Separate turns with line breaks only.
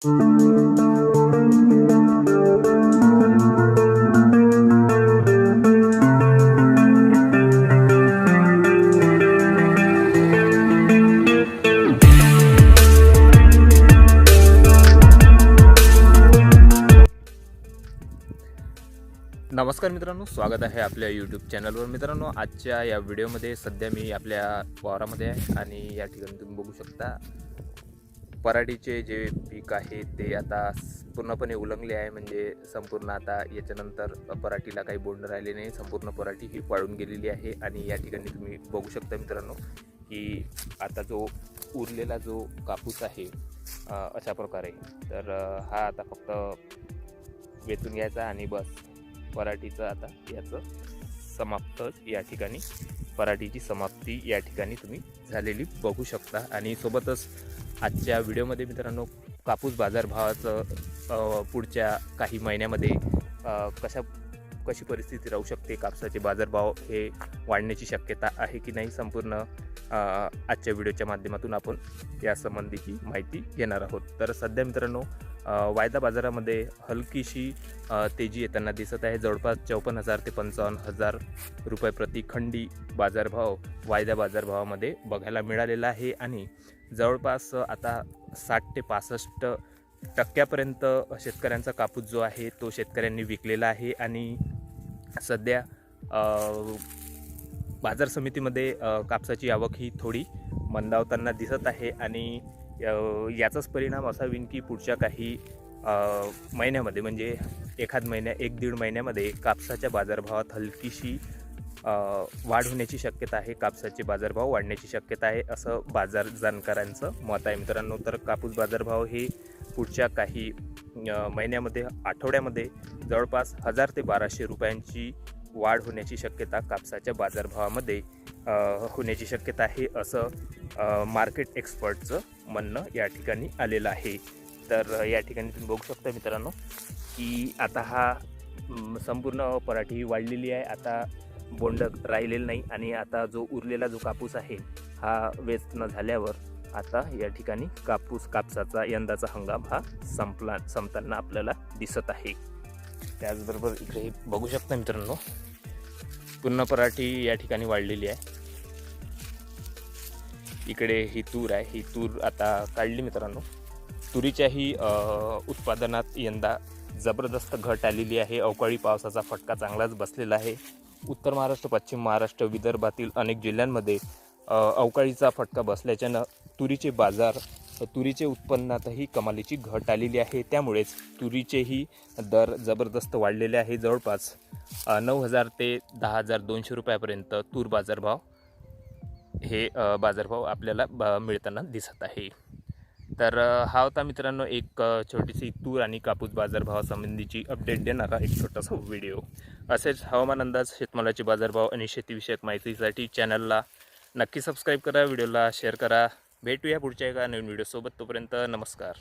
नमस्कार मित्रांनो स्वागत आहे आपल्या यूट्यूब चॅनलवर मित्रांनो आजच्या या व्हिडिओमध्ये सध्या मी आपल्या वावरामध्ये आहे आणि या ठिकाणी तुम्ही बघू शकता पराठीचे जे पीक आहे ते आता पूर्णपणे उलंगले आहे म्हणजे संपूर्ण आता याच्यानंतर पराठीला काही बोंड राहिले नाही. संपूर्ण पराठी ही वाळून गेलेली आहे आणि या ठिकाणी तुम्ही बघू शकता मित्रांनो की आता जो उरलेला जो कापूस आहे अशा प्रकारे. तर हा आता फक्त वेचून घ्यायचा आणि बस पराठीचं आता याचं समाप्त या ठिकाणी पराठीची समाप्ती या ठिकाणी तुम्ही झालेली बघू शकता. आणि सोबतच आजच्या व्हिडिओमध्ये मित्रांनो कापूस बाजारभावाचं पुढच्या काही महिन्यामध्ये कशा कशी परिस्थिती राहू शकते कापसाचे बाजारभाव हे वाढण्याची शक्यता आहे की नाही संपूर्ण आजच्या व्हिडिओच्या माध्यमातून आपण यासंबंधीची माहिती घेणार आहोत. तर सध्या मित्रांनो वायदा बाजारामध्ये हलकीशी तेजी येताना दिसत आहे. जवळपास चौपन्न हजार ते पंचावन्न हजार रुपये प्रति खंडी बाजारभाव वायदा बाजारभावामध्ये बघायला मिळालेला आहे आणि जवळपास आता साठ ते पासष्ट टक्क्यापर्यंत शेतकऱ्यांचा कापूस जो आहे तो शेतकऱ्यांनी विकलेला आहे आणि सध्या बाजार समितीमध्ये कापसाची आवक ही थोडी मंदावताना दिसत आहे आणि याचाच परिणाम असा होईन की पुढच्या काही महिन्यामध्ये म्हणजे एखाद महिन्या एक दीड महिन्यामध्ये कापसाच्या बाजारभावात हलकीशी वाढ होण्याची शक्यता आहे कापसाचे बाजारभाव वाढण्याची शक्यता आहे असं बाजार जाणकारांचं मत आहे. मित्रांनो तर कापूस बाजारभाव हे पुढच्या काही महिन्यामध्ये आठवड्यामध्ये जवळपास हजार ते बाराशे रुपयांची वाढ होण्याची शक्यता कापसाच्या बाजारभावामध्ये होण्याची शक्यता आहे असं मार्केट एक्सपर्टचं म्हणणं या ठिकाणी आलेलं आहे. तर या ठिकाणी तुम्ही बघू शकता मित्रांनो की आता हा संपूर्ण पराठी ही वाढलेली आहे. आता बोंड राहिलेलं नाही आणि आता जो उरलेला जो कापूस आहे हा वेस्ट न झाल्यावर आता या ठिकाणी कापूस कापसाचा यंदाचा हंगाम हा संपला संपताना आपल्याला दिसत आहे. त्याचबरोबर इकडे बघू शकता मित्रांनो पूर्ण पराठी या ठिकाणी वाढलेली आहे. इकडे ही तूर आहे ही तूर आता काढली मित्रांनो. तुरीच्याही उत्पादनात यंदा जबरदस्त घट आलेली आहे. अवकाळी पावसाचा फटका चांगलाच बसलेला आहे. उत्तर महाराष्ट्र पश्चिम महाराष्ट्र विदर्भातील अनेक जिल्ह्यांमध्ये अवकाळीचा फटका बसल्याच्यानं तुरीचे बाजार तुरीचे उत्पन्नातही कमालीची घट आलेली आहे. त्यामुळेच तुरीचेही दर जबरदस्त वाढलेले आहे. जवळपास नऊ हजार ते दहा हजार दोनशे रुपयापर्यंत तूर बाजारभाव हे बाजारभाव आपल्याला ब मिळताना दिसत आहे. तर हा होता मित्रांनो एक छोटीशी तूर आणि कापूस बाजारभावासंबंधीची अपडेट देणारा एक छोटासा व्हिडिओ असेच हवामान अंदाज शेतमालाचे बाजारभाव आणि शेतीविषयक माहितीसाठी चॅनलला नक्की सबस्क्राईब करा व्हिडिओला शेअर करा. भेटूया पुढच्या एका नवीन व्हिडिओसोबत तोपर्यंत नमस्कार.